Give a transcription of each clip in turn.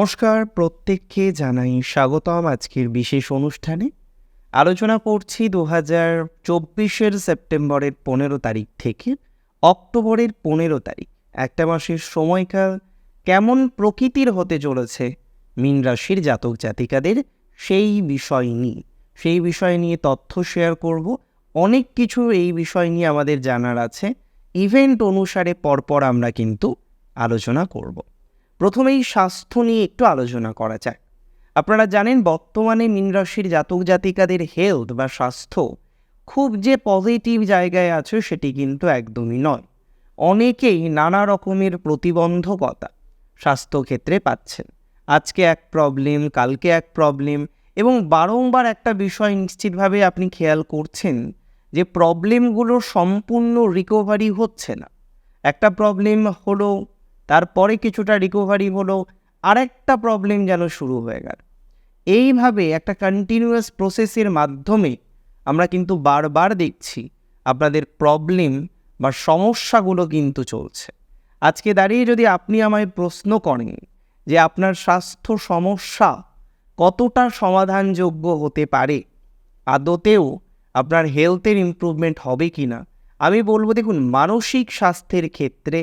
নমস্কার, প্রত্যেককে জানাই স্বাগতম আজকের বিশেষ অনুষ্ঠানে। আলোচনা করছি দু হাজার চব্বিশের সেপ্টেম্বরের পনেরো তারিখ থেকে অক্টোবরের পনেরো তারিখ। একটা মাসের সময়কাল কেমন প্রকৃতির হতে চলেছে মীন রাশির জাতক জাতিকাদের সেই বিষয় নিয়ে। সেই বিষয় নিয়ে তথ্য শেয়ার করব। অনেক কিছু এই বিষয় নিয়ে আমাদের জানার আছে। ইভেন্ট অনুসারে পরপর আমরা কিন্তু আলোচনা করব। প্রথমেই স্বাস্থ্য নিয়ে একটু আলোচনা করা যায় আপনারা জানেন, বর্তমানে মীন রাশির জাতক জাতিকাদের হেলথ বা স্বাস্থ্য খুব যে পজিটিভ জায়গায় আছে সেটি কিন্তু একদমই নয়। অনেকেই নানা রকমের প্রতিবন্ধকতা স্বাস্থ্যক্ষেত্রে পাচ্ছেন। আজকে এক প্রবলেম কালকে এক প্রবলেম এবং বারংবার একটা বিষয় নিশ্চিতভাবে আপনি খেয়াল করছেন যে প্রবলেমগুলো সম্পূর্ণ রিকভারি হচ্ছে না। একটা প্রবলেম হলো তারপরে কিছুটা রিকভারি হলো, আরেকটা প্রবলেম যেন শুরু হয়ে গেল। এইভাবে একটা কন্টিনিউয়াস প্রসেসের মাধ্যমে আমরা কিন্তু বারবার দেখছি আপনাদের প্রবলেম বা সমস্যাগুলো কিন্তু চলছে। আজকে দাঁড়িয়ে যদি আপনি আমায় প্রশ্ন করেন যে আপনার স্বাস্থ্য সমস্যা কতটা সমাধানযোগ্য হতে পারে, আদতেও আপনার হেলথের ইমপ্রুভমেন্ট হবে কি না আমি বলব দেখুন, মানসিক স্বাস্থ্যের ক্ষেত্রে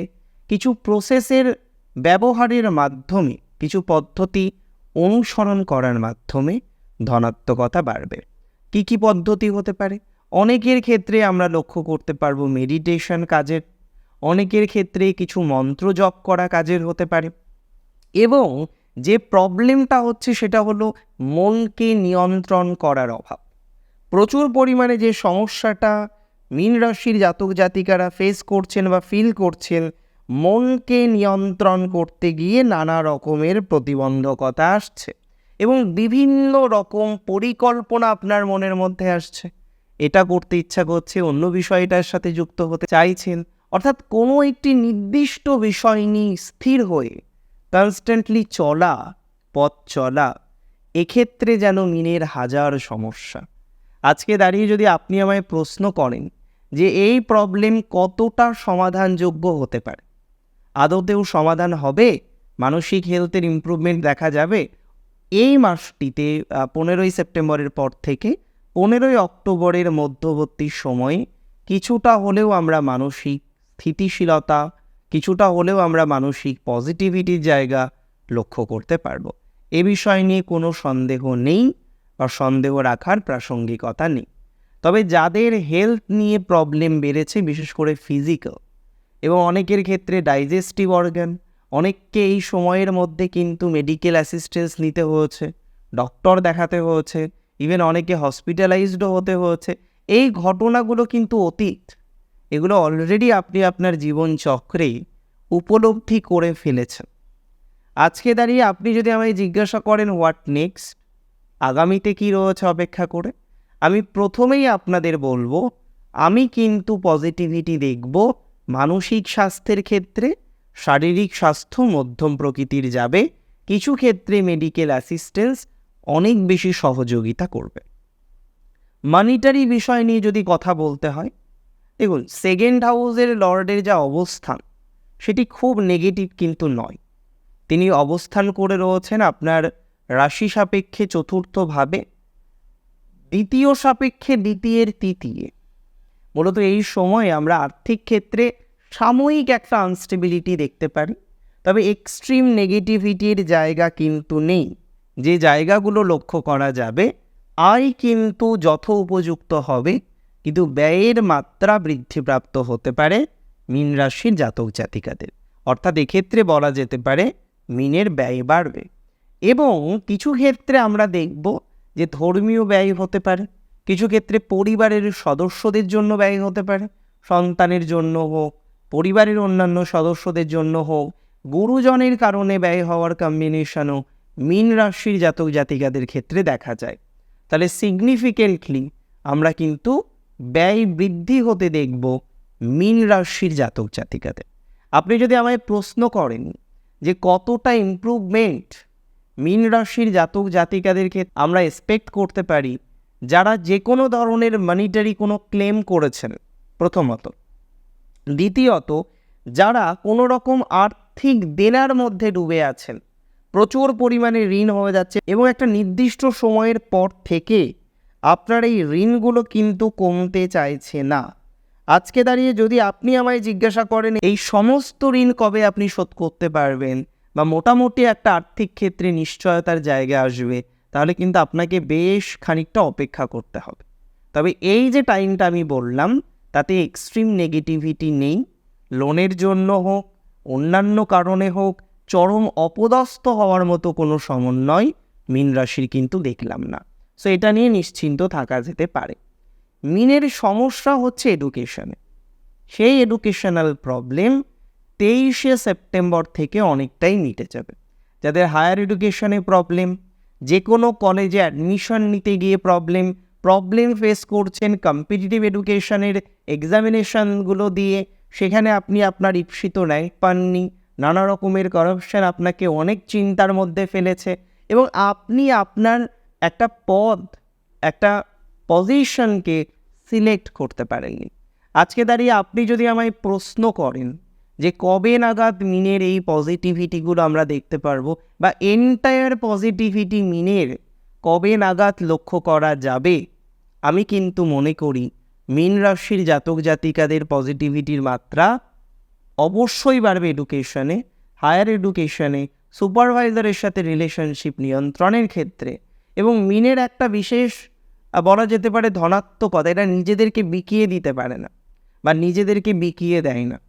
কিছু প্রসেসের ব্যবহারের মাধ্যমে, কিছু পদ্ধতি অনুসরণ করার মাধ্যমে ধনাত্মকতা বাড়বে। কি কি পদ্ধতি হতে পারে? অনেকের ক্ষেত্রে আমরা লক্ষ্য করতে পারব মেডিটেশন কাজের। অনেকের ক্ষেত্রে কিছু মন্ত্র জপ করা কাজের হতে পারে। এবং যে প্রবলেমটা হচ্ছে সেটা হলো মনকে নিয়ন্ত্রণ করার অভাব। প্রচুর পরিমাণে যে সমস্যাটা, মীন রাশির জাতক জাতিকারা ফেস করছেন বা ফিল করছেন মনকে নিয়ন্ত্রণ করতে গিয়ে নানা রকমের প্রতিবন্ধকতা আসছে এবং বিভিন্ন রকম পরিকল্পনা আপনার মনের মধ্যে আসছে। এটা করতে ইচ্ছা করছে, অন্য বিষয়টার সাথে যুক্ত হতে চাইছেন। অর্থাৎ কোনো একটি নির্দিষ্ট বিষয় নিয়ে স্থির হয়ে কনস্ট্যান্টলি চলা, পথ চলা, এক্ষেত্রে যেন মিনের হাজার সমস্যা। আজকে দাঁড়িয়ে যদি আপনি আমায় প্রশ্ন করেন যে এই প্রবলেম কতটা সমাধানযোগ্য হতে পারে আদতেও সমাধান হবে, মানসিক হেলথের ইমপ্রুভমেন্ট দেখা যাবে। এই মাসটিতে পনেরোই সেপ্টেম্বরের পর থেকে পনেরোই অক্টোবরের মধ্যবর্তী সময়ে কিছুটা হলেও আমরা মানসিক স্থিতিশীলতা, কিছুটা হলেও আমরা মানসিক পজিটিভিটির জায়গা লক্ষ্য করতে পারব। এ বিষয় নিয়ে কোনো সন্দেহ নেই বা সন্দেহ রাখার প্রাসঙ্গিকতা নেই। তবে যাদের হেলথ নিয়ে প্রবলেম বেড়েছে, বিশেষ করে ফিজিক্যাল এবং অনেকের ক্ষেত্রে ডাইজেস্টিভ অর্গান অনেককে এই সময়ের মধ্যে কিন্তু মেডিকেল অ্যাসিস্ট্যান্স নিতে হয়েছে ডক্টর দেখাতে হয়েছে ইভেন অনেকে হসপিটালাইজডও হতে হয়েছে। এই ঘটনাগুলো কিন্তু অতীত, এগুলো অলরেডি আপনি আপনার জীবন চক্রে উপলব্ধি করে ফেলেছেন। আজকে দাঁড়িয়ে আপনি যদি আমায় জিজ্ঞাসা করেন হোয়াট নেক্সট আগামীতে কী রয়েছে অপেক্ষা করে? আমি প্রথমেই আপনাদের বলব, আমি কিন্তু পজিটিভিটি দেখব মানসিক স্বাস্থ্যের ক্ষেত্রে শারীরিক স্বাস্থ্য মধ্যম প্রকৃতির যাবে। কিছু ক্ষেত্রে মেডিকেল অ্যাসিস্ট্যান্স অনেক বেশি সহযোগিতা করবে। মানিটারি বিষয় নিয়ে যদি কথা বলতে হয়, দেখুন সেকেন্ড হাউসের লর্ডের যা অবস্থান, সেটি খুব নেগেটিভ কিন্তু নয়। তিনি অবস্থান করে রয়েছেন আপনার রাশি সাপেক্ষে চতুর্থভাবে। দ্বিতীয় সাপেক্ষে দ্বিতীয়ের তৃতীয়। মূলত এই সময় আমরা আর্থিক ক্ষেত্রে সাময়িক একটা আনস্টেবিলিটি দেখতে পারি, তবে এক্সট্রিম নেগেটিভিটির জায়গা কিন্তু নেই। যে জায়গাগুলো লক্ষ্য করা যাবে, আয় কিন্তু যথ উপযুক্ত হবে, কিন্তু ব্যয়ের মাত্রা বৃদ্ধিপ্রাপ্ত হতে পারে মীন রাশির জাতক জাতিকাদের। অর্থাৎ এক্ষেত্রে বলা যেতে পারে মিনের ব্যয় বাড়বে। এবং কিছু ক্ষেত্রে আমরা দেখব যে ধর্মীয় ব্যয় হতে পারে, কিছু ক্ষেত্রে পরিবারের সদস্যদের জন্য ব্যয় হতে পারে, সন্তানের জন্য হোক পরিবারের অন্যান্য সদস্যদের জন্য হোক, গুরুজনের কারণে ব্যয় হওয়ার কম্বিনেশনও মীন রাশির জাতক জাতিকাদের ক্ষেত্রে দেখা যায়। তাহলে সিগনিফিকেন্টলি আমরা কিন্তু ব্যয় বৃদ্ধি হতে দেখব মীন রাশির জাতক জাতিকাদের। আপনি যদি আমায় প্রশ্ন করেন যে কতটা ইমপ্রুভমেন্ট মীন রাশির জাতক জাতিকাদেরকে আমরা এক্সপেক্ট করতে পারি, যারা যে কোনো ধরনের মানিটারি কোনো ক্লেম করেছেন, প্রথমত। দ্বিতীয়ত, যারা কোনো রকম আর্থিক দেনার মধ্যে ডুবে আছেন, প্রচুর পরিমাণে ঋণ হয়ে যাচ্ছে এবং একটা নির্দিষ্ট সময়ের পর থেকে আপনার এই ঋণগুলো কিন্তু কমতে চাইছে না। আজকে দাঁড়িয়ে যদি আপনি আমায় জিজ্ঞাসা করেন, এই সমস্ত ঋণ কবে আপনি শোধ করতে পারবেন বা মোটামুটি একটা আর্থিক ক্ষেত্রে নিশ্চয়তার জায়গা আসবে, তাহলে কিন্তু আপনাকে বেশ খানিকটা অপেক্ষা করতে হবে। তবে এই যে টাইমটা আমি বললাম তাতে এক্সট্রিম নেগেটিভিটি নেই। লোনের জন্য হোক, অন্যান্য কারণে হোক, চরম অপদস্থ হওয়ার মতো কোনো সমন্বয় মীন রাশির কিন্তু দেখলাম না। সো এটা নিয়ে নিশ্চিন্ত থাকা যেতে পারে। মিনের সমস্যা হচ্ছে এডুকেশনে সেই এডুকেশনাল প্রবলেম তেইশে সেপ্টেম্বর থেকে অনেকটাই মিটে যাবে। যাদের হায়ার এডুকেশনে প্রবলেম যে কোনো কলেজে অ্যাডমিশন নিতে গিয়ে প্রবলেম প্রবলেম ফেস করছেন কম্পিটিটিভ এডুকেশনের এক্সামিনেশনগুলো দিয়ে, সেখানে আপনি আপনার ঈপ্সিত র্যাঙ্ক পাননি, নানা রকমের করাপশন আপনাকে অনেক চিন্তার মধ্যে ফেলেছে এবং আপনি আপনার একটা পদ, একটা পজিশনকে সিলেক্ট করতে পারেননি। আজকে দাঁড়িয়ে আপনি যদি আমায় প্রশ্ন করেন যে কবে নাগাদ মিনের এই পজিটিভিটিগুলো আমরা দেখতে পারব বা এন্টায়ার পজিটিভিটি মিনের কবে নাগাদ লক্ষ্য করা যাবে আমি কিন্তু মনে করি, মীন রাশির জাতক জাতিকাদের পজিটিভিটির মাত্রা অবশ্যই বাড়বে এডুকেশনে হায়ার এডুকেশনে সুপারভাইজারের সাথে রিলেশনশিপ নিয়ন্ত্রণের ক্ষেত্রে। এবং মিনের একটা বিশেষ বলা যেতে পারে ধনাত্মকতা, এটা নিজেদেরকে বিকিয়ে দিতে পারে না বা নিজেদেরকে বিকিয়ে দেয় না।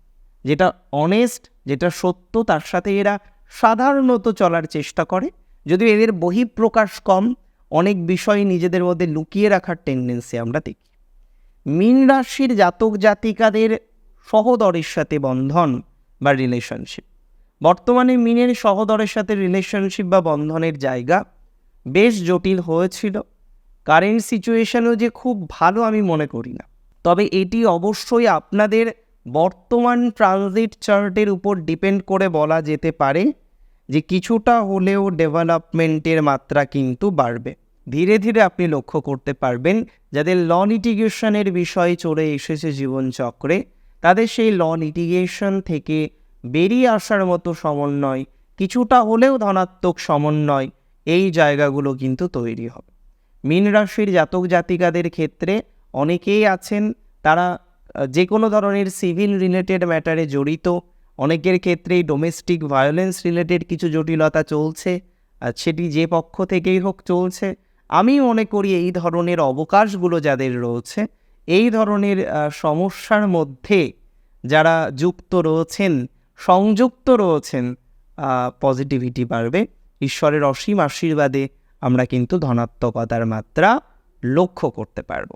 যেটা অনেস্ট যেটা সত্য, তার সাথে এরা সাধারণত চলার চেষ্টা করে। যদিও এদের বহিঃপ্রকাশ কম অনেক বিষয় নিজেদের মধ্যে লুকিয়ে রাখার টেন্ডেন্সি আমরা দেখি। মীন রাশির জাতক জাতিকাদের সহদরের সাথে বন্ধন বা রিলেশনশিপ বর্তমানে মিনের সহদরের সাথে রিলেশনশিপ বা বন্ধনের জায়গা বেশ জটিল হয়েছিল। কারেন্ট সিচুয়েশনেও যে খুব ভালো আমি মনে করি না। তবে এটি অবশ্যই আপনাদের বর্তমান ট্রানজিট চার্টের উপর ডিপেন্ড করে বলা যেতে পারে। যে কিছুটা হলেও ডেভেলপমেন্টের মাত্রা কিন্তু বাড়বে। ধীরে ধীরে আপনি লক্ষ্য করতে পারবেন, যাদের ল লিটিগেশনের বিষয় চলে এসেছে জীবনচক্রে, তাদের সেই ল লিটিগেশন থেকে বেরিয়ে আসার মতো সমন্বয়, কিছুটা হলেও ধনাত্মক সমন্বয় এই জায়গাগুলো কিন্তু তৈরি হবে। মীন রাশির জাতক জাতিকাদের ক্ষেত্রে অনেকেই আছেন, তারা যে কোনো ধরনের সিভিল রিলেটেড ম্যাটারে জড়িত অনেকের ক্ষেত্রেই ডোমেস্টিক ভায়োলেন্স রিলেটেড কিছু জটিলতা চলছে, আর সেটি যে পক্ষ থেকেই হোক চলছে। আমি মনে করি এই ধরনের অবকাশগুলো যাদের রয়েছে, এই ধরনের সমস্যার মধ্যে যারা যুক্ত রয়েছেন, সংযুক্ত রয়েছেন পজিটিভিটি বাড়বে। ঈশ্বরের অসীম আশীর্বাদে আমরা কিন্তু ধনাত্মকতার মাত্রা লক্ষ্য করতে পারব।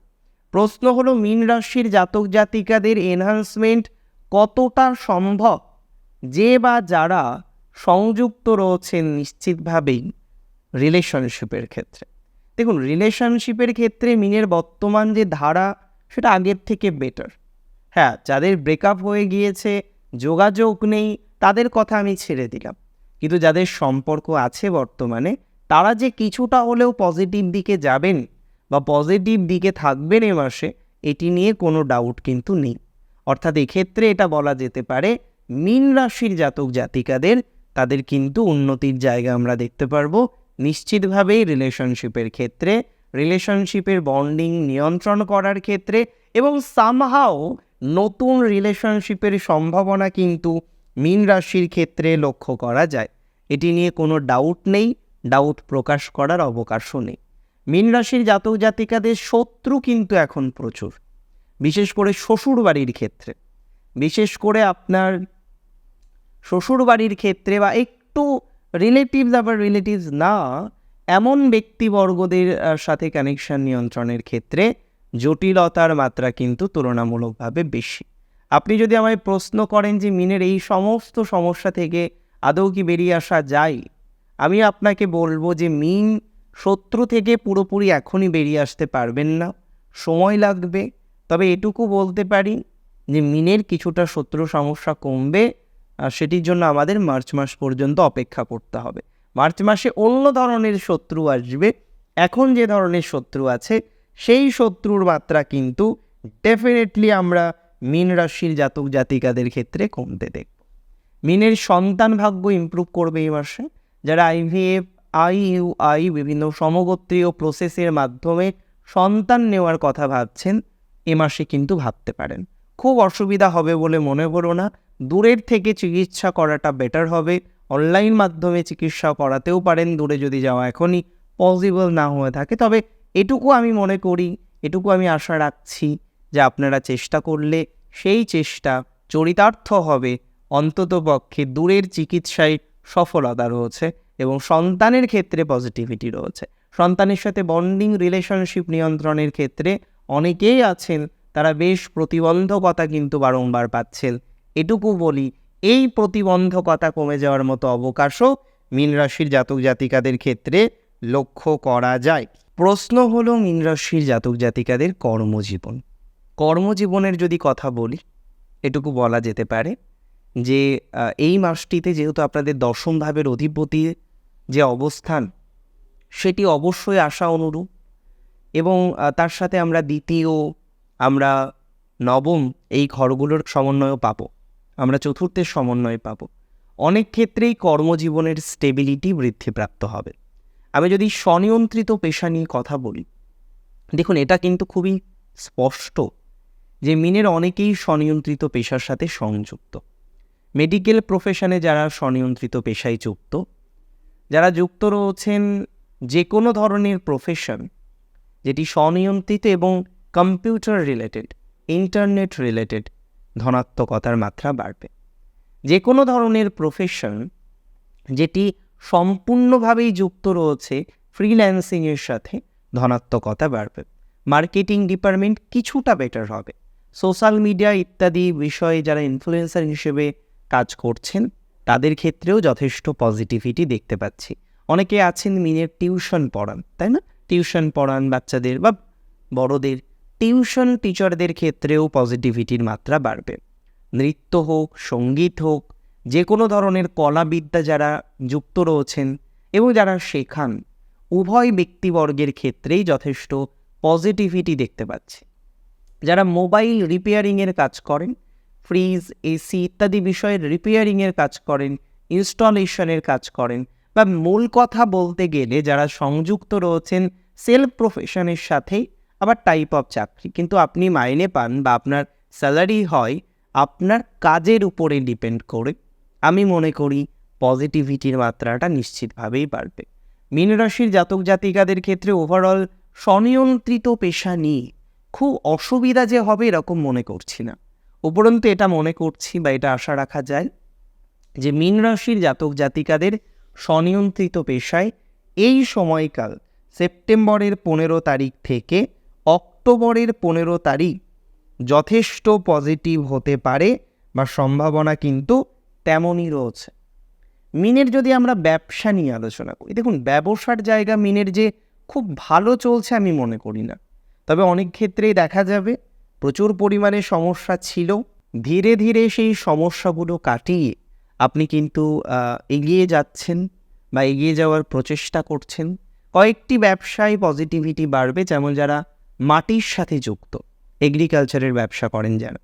প্রশ্ন হলো, মীন রাশির জাতক জাতিকাদের এনহান্সমেন্ট কতটা সম্ভব? যে বা যারা সংযুক্ত রয়েছেন নিশ্চিতভাবেই রিলেশনশিপের ক্ষেত্রে। দেখুন রিলেশনশিপের ক্ষেত্রে মিনের বর্তমান যে ধারা, সেটা আগের থেকে বেটার হ্যাঁ যাদের ব্রেকআপ হয়ে গিয়েছে, যোগাযোগ নেই, তাদের কথা আমি ছেড়ে দিলাম। কিন্তু যাদের সম্পর্ক আছে বর্তমানে, তারা যে কিছুটা হলেও পজিটিভ দিকে যাবেন বা পজিটিভ দিকে থাকবেন এ মাসে, এটি নিয়ে কোনো ডাউট কিন্তু নেই। অর্থাৎ এক্ষেত্রে এটা বলা যেতে পারে মীন রাশির জাতক জাতিকাদের, তাদের কিন্তু উন্নতির জায়গা আমরা দেখতে পারব। নিশ্চিতভাবেই রিলেশনশিপের ক্ষেত্রে রিলেশনশিপের বন্ডিং নিয়ন্ত্রণ করার ক্ষেত্রে এবং সামহাও নতুন রিলেশনশিপের সম্ভাবনা কিন্তু মীন রাশির ক্ষেত্রে লক্ষ্য করা যায়। এটি নিয়ে কোনো ডাউট নেই ডাউট প্রকাশ করার অবকাশও নেই। মীন রাশির জাতক জাতিকাদের শত্রু কিন্তু এখন প্রচুর। বিশেষ করে শ্বশুর বাড়ির ক্ষেত্রে। বিশেষ করে আপনার শ্বশুর বাড়ির ক্ষেত্রে বা একটু রিলেটিভস আবার রিলেটিভস না, এমন ব্যক্তিবর্গদের সাথে কানেকশন নিয়ন্ত্রণের ক্ষেত্রে জটিলতার মাত্রা কিন্তু তুলনামূলকভাবে বেশি। আপনি যদি আমায় প্রশ্ন করেন যে মিনের এই সমস্ত সমস্যা থেকে আদৌ কি বেরিয়ে আসা যায়, আমি আপনাকে বলব যে মিন শত্রু থেকে পুরোপুরি এখনই বেরিয়ে আসতে পারবেন না। সময় লাগবে। তবে এটুকু বলতে পারি যে মিনের কিছুটা শত্রু সমস্যা কমবে। সেটির জন্য আমাদের মার্চ মাস পর্যন্ত অপেক্ষা করতে হবে। মার্চ মাসে অন্য ধরনের শত্রু আসবে। এখন যে ধরনের শত্রু আছে, সেই শত্রুর মাত্রা কিন্তু ডেফিনেটলি আমরা মীন রাশির জাতক জাতিকাদের ক্ষেত্রে কমতে দেখব। মিনের সন্তান ভাগ্য ইমপ্রুভ করবে এই মাসে। যারা আইভিএফ আইইউআই বিভিন্ন সমগোত্রীয় প্রসেসের মাধ্যমে সন্তান নেওয়ার কথা ভাবছেন, এ মাসে কিন্তু ভাবতে পারেন। খুব অসুবিধা হবে বলে মনে করো না। দূরের থেকে চিকিৎসা করাটা বেটার হবে। অনলাইন মাধ্যমে চিকিৎসা করাতেও পারেন, দূরে যদি যাওয়া এখনই পসিবল না হয়ে থাকে। তবে এটুকু আমি মনে করি, এটুকু আমি আশা রাখছি যে আপনারা চেষ্টা করলে সেই চেষ্টা চরিতার্থ হবে। অন্ততপক্ষে দূরের চিকিৎসায় সফলতা রয়েছে এবং সন্তানের ক্ষেত্রে পজিটিভিটি রয়েছে। সন্তানের সাথে বন্ডিং রিলেশনশিপ নিয়ন্ত্রণের ক্ষেত্রে অনেকেই আছেন তারা বেশ প্রতিবন্ধকতা কিন্তু বারংবার পাচ্ছেন। এটুকু বলি, এই প্রতিবন্ধকতা কমে যাওয়ার মতো অবকাশও মীন রাশির জাতক জাতিকাদের ক্ষেত্রে লক্ষ্য করা যায়। প্রশ্ন হলো মীন রাশির জাতক জাতিকাদের কর্মজীবন। কর্মজীবনের যদি কথা বলি, এটুকু বলা যেতে পারে যে এই মাসটিতে যেহেতু আপনাদের দশম ভাবের অধিপতির যে অবস্থান, সেটি অবশ্যই আশা অনুরূপ এবং তার সাথে আমরা দ্বিতীয় আমরা নবম এই ঘরগুলোর সমন্বয়ও পাবো। আমরা চতুর্থের সমন্বয় পাবো। অনেক ক্ষেত্রেই কর্মজীবনের স্টেবিলিটি বৃদ্ধিপ্রাপ্ত হবে। আমি যদি স্বনিয়ন্ত্রিত পেশা নিয়ে কথা বলি, দেখুন, এটা কিন্তু খুবই স্পষ্ট যে মিনের অনেকেই স্বনিয়ন্ত্রিত পেশার সাথে সংযুক্ত। মেডিকেল প্রফেশনে যারা স্বনিয়ন্ত্রিত পেশায় যুক্ত, যারা যুক্ত রয়েছেন যে কোনো ধরনের প্রফেশন যেটি স্বনিয়ন্ত্রিত এবং কম্পিউটার রিলেটেড, ইন্টারনেট রিলেটেড ধনাত্মকতার মাত্রা বাড়বে। যে কোনো ধরনের প্রফেশন যেটি সম্পূর্ণভাবেই যুক্ত রয়েছে ফ্রিল্যান্সিংয়ের সাথে, ধনাত্মকতা বাড়বে। মার্কেটিং ডিপার্টমেন্ট কিছুটা বেটার হবে। সোশ্যাল মিডিয়া ইত্যাদি বিষয়ে যারা ইনফ্লুয়েন্সার হিসেবে কাজ করছেন, তাদের ক্ষেত্রেও যথেষ্ট পজিটিভিটি দেখতে পাচ্ছি। অনেকে আছেন মিনের টিউশন পড়ান, তাই না? টিউশন পড়ান বাচ্চাদের বা বড়দের। টিউশন টিচারদের ক্ষেত্রেও পজিটিভিটির মাত্রা বাড়বে। নৃত্য হোক, সংগীত হোক যে কোনো ধরনের কলাবিদ্যা যারা যুক্ত রয়েছেন এবং যারা শেখান, উভয় ব্যক্তিবর্গের ক্ষেত্রেই যথেষ্ট পজিটিভিটি দেখতে পাচ্ছি। যারা মোবাইল রিপেয়ারিংয়ের কাজ করেন, ফ্রিজ, এসি ইত্যাদি বিষয়ের রিপেয়ারিংয়ের কাজ করেন, ইনস্টলেশনের কাজ করেন বা মূল কথা বলতে গেলে যারা সংযুক্ত রয়েছেন সেলফ প্রফেশনের সাথেই আবার টাইপ অফ চাকরি। কিন্তু আপনি মাইনে পান বা আপনার স্যালারি হয়, আপনার কাজের উপরে ডিপেন্ড করে। আমি মনে করি পজিটিভিটির মাত্রাটা নিশ্চিতভাবেই বাড়বে। মীন রাশির জাতক জাতিকাদের ক্ষেত্রে ওভারঅল স্বনিয়ন্ত্রিত পেশা নিয়ে খুব অসুবিধা যে হবে এরকম মনে করছি না। উপরন্তু এটা মনে করছি বা এটা আশা রাখা যায় যে মীন রাশির জাতক জাতিকাদের স্বনিয়ন্ত্রিত পেশায় এই সময়কাল, সেপ্টেম্বরের পনেরো তারিখ থেকে অক্টোবরের পনেরো তারিখ। যথেষ্ট পজিটিভ হতে পারে বা সম্ভাবনা কিন্তু তেমনই রয়েছে। মিনের যদি আমরা ব্যবসা নিয়ে আলোচনা করি, দেখুন ব্যবসার জায়গা মিনের যে খুব ভালো চলছে আমি মনে করি না। তবে অনেক ক্ষেত্রেই দেখা যাবে, প্রচুর পরিমাণে সমস্যা ছিল। ধীরে ধীরে সেই সমস্যাগুলো কাটিয়ে আপনি কিন্তু এগিয়ে যাচ্ছেন বা এগিয়ে যাওয়ার প্রচেষ্টা করছেন। কয়েকটি ব্যবসায় পজিটিভিটি বাড়বে, যেমন যারা মাটির সাথে যুক্ত। এগ্রিকালচারের ব্যবসা করেন যারা।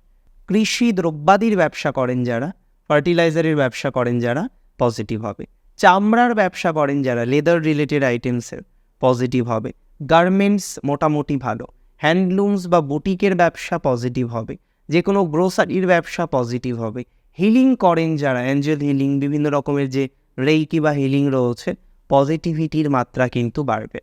কৃষি দ্রব্যাদির ব্যবসা করেন যারা। ফার্টিলাইজারের ব্যবসা করেন যারা পজিটিভ হবে। চামড়ার ব্যবসা করেন যারা লেদার রিলেটেড আইটেমসের পজিটিভ হবে। গার্মেন্টস মোটামুটি ভালো। হ্যান্ডলুমস বা বুটিকের ব্যবসা পজিটিভ হবে। যে কোনো গ্রোসারির ব্যবসা পজিটিভ হবে। হিলিং করেন যারা অ্যাঞ্জেল হিলিং বিভিন্ন রকমের যে রেইকি বা হিলিং রয়েছে পজিটিভিটির মাত্রা কিন্তু বাড়বে।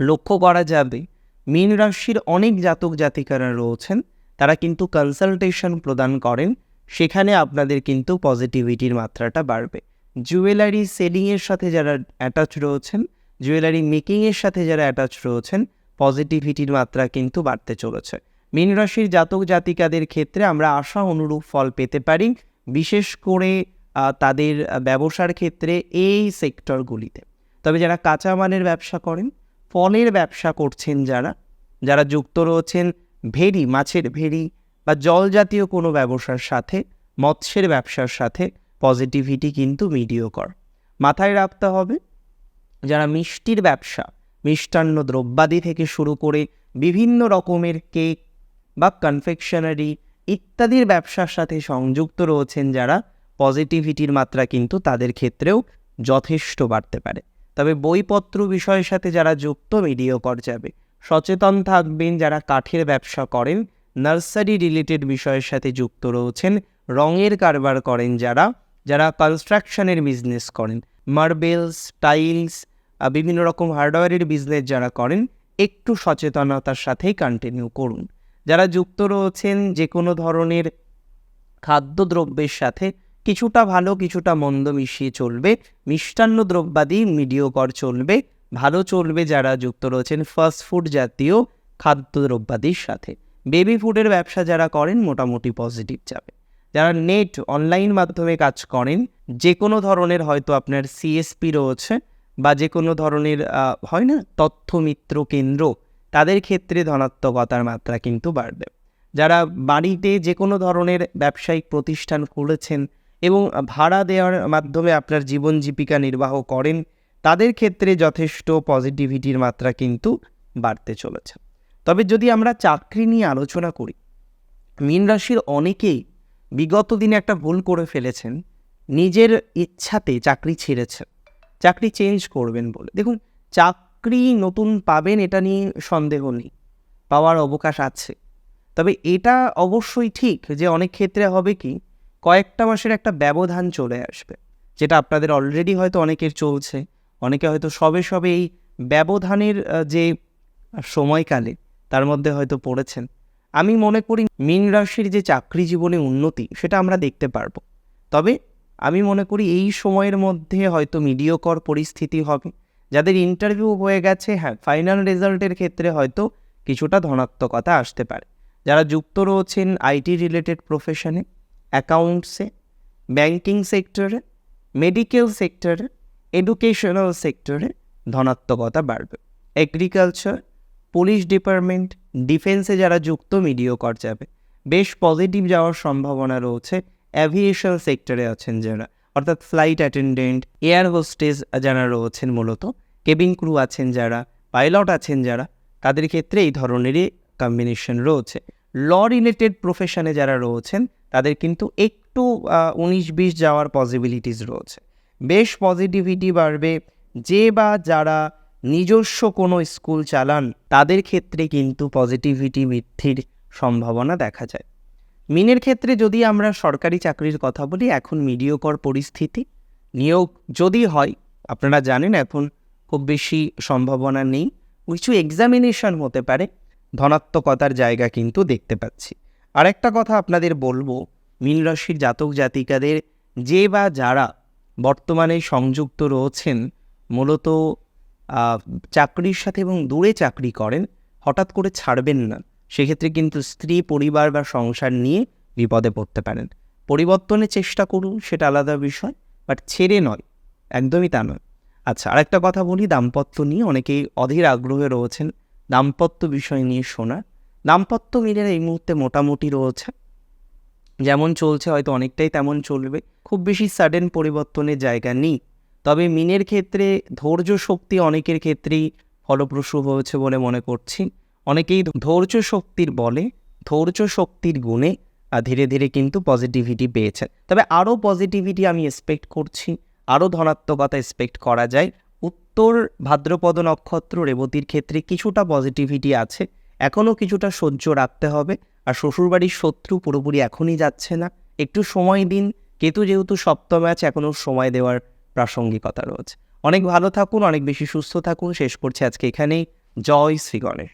লক্ষ্য করা যাবে মীন রাশির অনেক জাতক জাতিকারা রয়েছেন, তারা কিন্তু কনসালটেশন প্রদান করেন, সেখানে আপনাদের কিন্তু পজিটিভিটির মাত্রাটা বাড়বে। জুয়েলারি সেলিংয়ের সাথে যারা অ্যাটাচ রয়েছেন জুয়েলারি মেকিংয়ের সাথে যারা অ্যাটাচ রয়েছেন পজিটিভিটির মাত্রা কিন্তু বাড়তে চলেছে। মীন রাশির জাতক জাতিকাদের ক্ষেত্রে আমরা আশা অনুরূপ ফল পেতে পারি, বিশেষ করে তাদের ব্যবসার ক্ষেত্রে এই সেক্টরগুলিতে তবে যারা কাঁচামালের ব্যবসা করেন ফলের ব্যবসা করছেন যারা যারা যুক্ত রয়েছেন ভেরি, মাছের ভেরি বা জল জাতীয় কোনো ব্যবসার সাথে, মৎস্যের ব্যবসার সাথে পজিটিভিটি কিন্তু মিডিয়কর মাথায় রাখতে হবে, যারা মিষ্টির ব্যবসা, মিষ্টান্ন দ্রব্যাদি থেকে শুরু করে বিভিন্ন রকমের কেক বা কনফেকশনারি ইত্যাদির ব্যবসার সাথে সংযুক্ত রয়েছেন যারা পজিটিভিটির মাত্রা কিন্তু তাদের ক্ষেত্রেও যথেষ্ট বাড়তে পারে। তবে বইপত্র বিষয়ের সাথে যারা যুক্ত মিডিয়কর যাবে। সচেতন থাকবেন যারা কাঠের ব্যবসা করেন, নার্সারি রিলেটেড বিষয়ের সাথে যুক্ত রয়েছেন, রঙের কারবার করেন যারা যারা কনস্ট্রাকশনের বিজনেস করেন, মার্বেলস, টাইলস বিভিন্ন রকম হার্ডওয়্যারের বিজনেস যারা করেন, একটু সচেতনতার সাথেই কন্টিনিউ করুন। যারা যুক্ত রয়েছেন যে কোনো ধরনের খাদ্যদ্রব্যের সাথে কিছুটা ভালো, কিছুটা মন্দ মিশিয়ে চলবে। মিষ্টান্ন দ্রব্যাদি মিডিয়কর চলবে। ভালো চলবে যারা যুক্ত রয়েছেন ফাস্ট ফুড জাতীয় খাদ্যদ্রব্যাদির সাথে। বেবি ফুডের ব্যবসা যারা করেন মোটামুটি পজিটিভ যাবে। যারা নেট অনলাইন মাধ্যমে কাজ করেন যে কোনো ধরনের হয়তো আপনার সিএসপি রয়েছে বা যে কোনো ধরনের হয় না তথ্য মিত্র কেন্দ্র, তাদের ক্ষেত্রে ধনাত্মকতার মাত্রা কিন্তু বাড়বে। যারা বাড়িতে যে কোনো ধরনের ব্যবসায়িক প্রতিষ্ঠান খুলেছেন এবং ভাড়া দেওয়ার মাধ্যমে আপনার জীবন জীবিকা নির্বাহ করেন, তাদের ক্ষেত্রে যথেষ্ট পজিটিভিটির মাত্রা কিন্তু বাড়তে চলেছে। তবে যদি আমরা চাকরি নিয়ে আলোচনা করি, মীন রাশির অনেকেই বিগত দিনে একটা ভুল করে ফেলেছেন, নিজের ইচ্ছাতে চাকরি ছেড়েছেন চাকরি চেঞ্জ করবেন বলে। দেখুন, চাকরি নতুন পাবেন এটা নিয়ে সন্দেহ নেই, পাওয়ার অবকাশ আছে। তবে এটা অবশ্যই ঠিক যে অনেক ক্ষেত্রে হবে কি কয়েকটা মাসের একটা ব্যবধান চলে আসবে, যেটা আপনাদের অলরেডি হয়তো অনেকের চলছে। অনেকে হয়তো সবে সবে এই ব্যবধানের যে সময়কালে তার মধ্যে হয়তো পড়েছেন। আমি মনে করি মীন রাশির যে চাকরি জীবনে উন্নতি, সেটা আমরা দেখতে পারব। তবে আমি মনে করি এই সময়ের মধ্যে হয়তো মিডিয়কর পরিস্থিতি হবে। যাদের ইন্টারভিউ হয়ে গেছে হ্যাঁ ফাইনাল রেজাল্টের ক্ষেত্রে হয়তো কিছুটা ধনাত্মকতা আসতে পারে। যারা যুক্ত রয়েছেন আইটি রিলেটেড প্রফেশনে অ্যাকাউন্টসে ব্যাংকিং সেক্টরে মেডিকেল সেক্টরে এডুকেশনাল সেক্টরে ধনাত্মকতা বাড়বে। এগ্রিকালচার পুলিশ ডিপার্টমেন্ট ডিফেন্সে যারা যুক্ত মিডিয়কর যাবে, বেশ পজিটিভ যাওয়ার সম্ভাবনা রয়েছে অ্যাভিয়েশন সেক্টরে আছেন যারা। অর্থাৎ ফ্লাইট অ্যাটেন্ডেন্ট এয়ার হোস্টেস যারা রয়েছেন মূলত কেবিন ক্রু আছেন যারা পাইলট আছেন যারা, তাদের ক্ষেত্রে এই ধরনেরই কম্বিনেশন রয়েছে। ল রিলেটেড প্রফেশনে যারা রয়েছেন তাদের কিন্তু একটু উনিশ বিশ যাওয়ার পসিবিলিটিস রয়েছে। বেশ পজিটিভিটি বাড়বে। যে বা যারা নিজস্ব কোনো স্কুল চালান, তাদের ক্ষেত্রে কিন্তু পজিটিভিটি বৃদ্ধির সম্ভাবনা দেখা যায়। মিনের ক্ষেত্রে যদি আমরা সরকারি চাকরির কথা বলি, এখন মিডিয়কর পরিস্থিতি। নিয়োগ যদি হয়, আপনারা জানেন এখন খুব বেশি সম্ভাবনা নেই। কিছু এক্সামিনেশন হতে পারে। ধনাত্মকতার জায়গা কিন্তু দেখতে পাচ্ছি। আরেকটা কথা আপনাদের বলব, মীন রাশির জাতক জাতিকাদের যে বা যারা বর্তমানে সংযুক্ত রয়েছেন, মূলত চাকরির সাথে এবং দূরে চাকরি করেন, হঠাৎ করে ছাড়বেন না। সেক্ষেত্রে কিন্তু স্ত্রী, পরিবার বা সংসার নিয়ে বিপদে পড়তে পারেন। পরিবর্তনের চেষ্টা করুন, সেটা আলাদা বিষয়, বাট ছেড়ে নয়, একদমই তা নয়। আচ্ছা আরেকটা কথা বলি, দাম্পত্য নিয়ে, অনেকেই অধীর আগ্রহে রয়েছেন, দাম্পত্য বিষয় নিয়ে শোনার। দাম্পত্য মিলের এই মুহূর্তে মোটামুটি রয়েছে। যেমন চলছে হয়তো অনেকটাই তেমন চলবে। খুব বেশি সাডেন পরিবর্তনের জায়গা নেই। তবে মিনের ক্ষেত্রে ধৈর্য শক্তি অনেকের ক্ষেত্রেই ফলপ্রসূ হয়েছে বলে মনে করছি। অনেকেই ধৈর্য শক্তির বলে, ধৈর্য শক্তির গুণে ধীরে ধীরে কিন্তু পজিটিভিটি পেয়েছেন তবে আরও পজিটিভিটি আমি এক্সপেক্ট করছি, আরও ধনাত্মকতা এক্সপেক্ট করা যায়। উত্তর ভাদ্রপদ নক্ষত্র, রেবতীর ক্ষেত্রে কিছুটা পজিটিভিটি আছে। এখনও কিছুটা সহ্য রাখতে হবে। আর শ্বশুরবাড়ির শত্রু পুরোপুরি এখনই যাচ্ছে না। একটু সময় দিন। কেতু যেহেতু সপ্তম আছে, এখনও সময় দেওয়ার প্রাসঙ্গিকতা রয়েছে। অনেক ভালো থাকুন, অনেক বেশি সুস্থ থাকুন। শেষ করছে আজকে এখানেই। জয় শ্রী গণেশ।